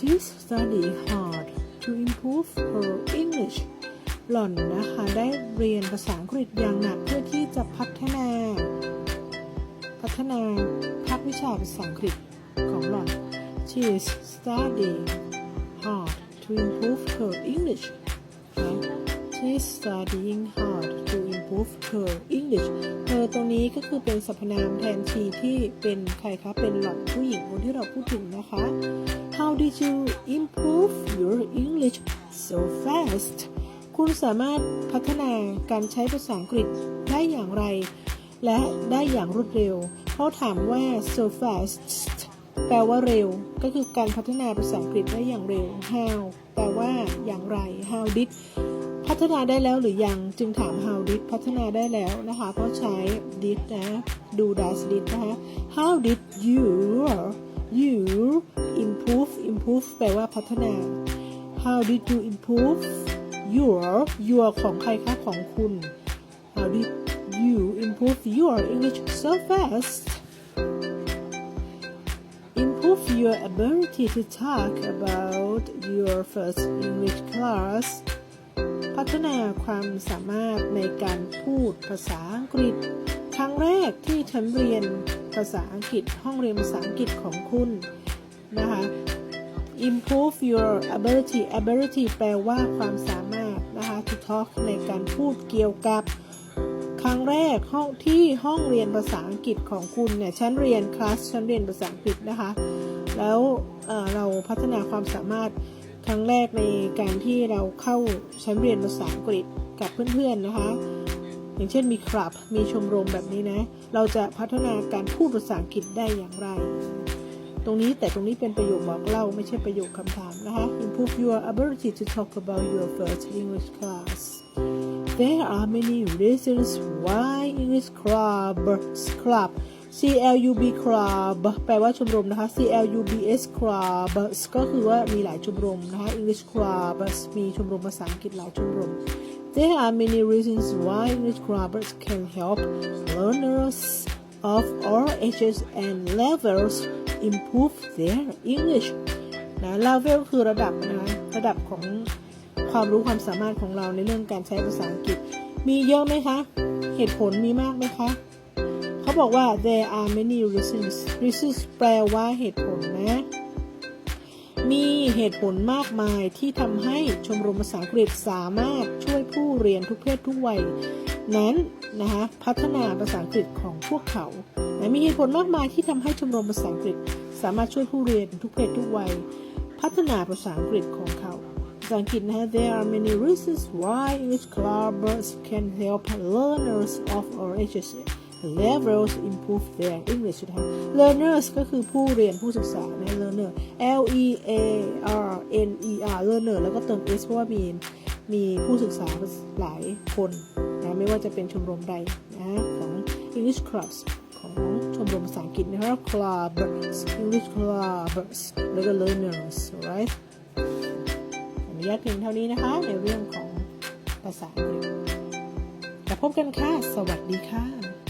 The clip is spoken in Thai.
she study hard to improve her English หล่อนนะคะ ได้เรียนภาษาอังกฤษอย่างหนักเพื่อที่จะพัฒนา พัฒนาภาควิชาภาษาอังกฤษของหล่อน she is studying hard to improve her English นะ she is studying hard to improve her English เธอตรงนี้ก็คือเป็นสรรพนามแทนทีที่เป็นใครคะเป็นหล่อนผู้หญิงคนที่เราพูดถึงนะคะ How did you improve your English so fast คุณสามารถพัฒนาการใช้ภาษาอังกฤษได้อย่างไร และได้อย่างรวดเร็ว เขาถามว่า so fast แปลว่าเร็ว ก็คือการพัฒนาภาษาอังกฤษได้อย่างเร็ว how แปลว่าอย่างไร how did พัฒนาได้แล้วหรือยังจึงถาม how did พัฒนาได้แล้วนะคะเพราะใช้ did นะดู does did นะคะ how did you you improve improve แปลว่าพัฒนา how did you improve your your ของใครคะของคุณ how did you improve your English so fast improve your ability to talk about your first English class พัฒนาความสามารถในการพูดภาษาอังกฤษ ครั้งแรกที่ฉันเรียนภาษาอังกฤษห้องเรียนภาษาอังกฤษของคุณนะคะ improve your ability ability แปลว่าความสามารถนะคะ to talk ในการพูดเกี่ยวกับ ครั้งแรกห้องที่ห้องเรียนภาษาอังกฤษของคุณเนี่ยฉันเรียนคลาสฉันเรียนภาษาอังกฤษนะคะ แล้วเเราพัฒนาความสามารถ ครั้งแรกในการที่เราเข้าชั้นเรียนภาษาอังกฤษกับเพื่อนๆนะคะ อย่างเช่นมีคลับ มีชมรมแบบนี้นะ เราจะพัฒนาการพูดภาษาอังกฤษได้อย่างไร ตรงนี้แต่ตรงนี้เป็นประโยคบอกเล่าไม่ใช่ประโยคคำถามนะคะ improve your ability to talk about your first English class There are many reasons why English clubs club C L U B club แปลว่าชมรมนะคะ C L U B S club ก็คือว่ามีหลายชมรมนะคะ English Club มีชมรมภาษาอังกฤษหลายชมรม There are many reasons why English clubs can help learners of all ages and levels improve their English นะ level คือระดับนะระดับของความรู้ความสามารถของเราในเรื่องการใช้ภาษาอังกฤษ มีเยอะไหมคะ เหตุผลมีมากไหมคะ เขาบอกว่า there are many reasons reasons แปลว่าเหตุผลนะ มีเหตุผลมากมายที่ทำให้ชมรมภาษาอังกฤษสามารถช่วยผู้เรียนทุกเพศทุกวัย นั้นนะคะพัฒนาภาษาอังกฤษของพวกเขานะมีเหตุผลมากมายที่ทำให้ชมรมภาษาอังกฤษ สามารถช่วยผู้เรียนทุกเพศทุกวัย พัฒนาภาษาอังกฤษของเขาภาษาอังกฤษนะะ There are many reasons why English clubs can help learners of all ages levels improve their English นะคะ learners ก็คือผู้เรียนผู้ศึกษานะ learner L E A R N E R learner แล้วก็เติม s เพราะว่ามีมีผู้ศึกษาหลายคนนะไม่ว่าจะเป็นชมรมใดนะของ English clubs ของชมรมภาษาอังกฤษนะครับ clubs English clubs แล้วก็ learners right อนุญาตเพียงเท่านี้นะคะ ในเรื่องของภาษาอังกฤษแล้วพบกันค่ะ สวัสดีค่ะ